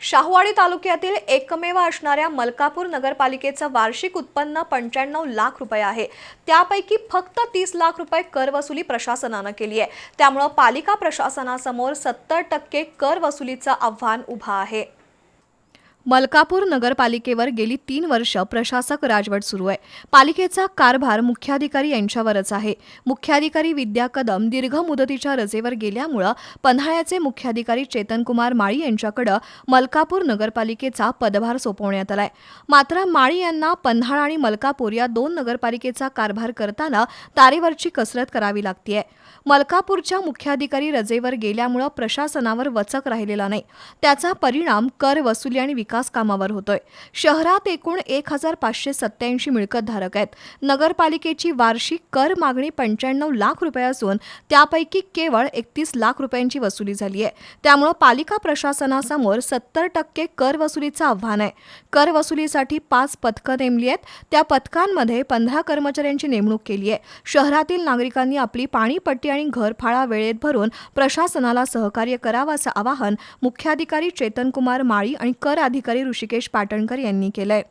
शाहूवाडी तालुक्यातील एकमेव असणाऱ्या मलकापूर नगरपालिकेचं वार्षिक उत्पन्न पंच्याण्णव लाख रुपये आहे. त्यापैकी फक्त तीस लाख रुपये कर वसुली प्रशासनानं केली आहे. त्यामुळं पालिका प्रशासनासमोर सत्तर टक्के कर वसुलीचं आव्हान उभं आहे. मलकापूर नगरपालिकेवर गेली तीन वर्ष प्रशासक राजवट सुरू आहे. पालिकेचा कारभार मुख्याधिकारी यांच्यावरच आहे. मुख्याधिकारी विद्या कदम दीर्घ मुदतीच्या रजेवर गेल्यामुळं पन्हाळ्याचे मुख्याधिकारी चेतनकुमार माळी यांच्याकडं मलकापूर नगरपालिकेचा पदभार सोपवण्यात आलाय. मात्र माळी यांना पन्हाळा आणि मलकापूर या दोन नगरपालिकेचा कारभार करताना तारेवरची कसरत करावी लागतीये. मलकापूरच्या मुख्याधिकारी रजेवर गेल्यामुळं प्रशासनावर वचक राहिलेला नाही. त्याचा परिणाम कर वसुली आणि विकास कामावर होतोय. शहरात एकूण एक हजार पाचशे सत्याऐंशी मिळकतधारक आहेत. नगरपालिकेची वार्षिक कर मागणी पंच्याण्णव लाख रुपये असून त्यापैकी केवळ एकतीस लाख रुपयांची वसुली झाली आहे. त्यामुळे पालिका प्रशासनासमोर सत्तर टक्के कर वसुलीचं आव्हान आहे. कर वसुलीसाठी पाच पथकं नेमली आहेत. त्या पथकांमध्ये पंधरा कर्मचाऱ्यांची नेमणूक केली आहे. शहरातील नागरिकांनी आपली पाणीपट्टी आणि घरफाळा वेळेत भरून प्रशासनाला सहकार्य करावं असं आवाहन मुख्याधिकारी चेतनकुमार माळी आणि कर अधिकारी ऋषिकेश पाटणकर यांनी केलंय.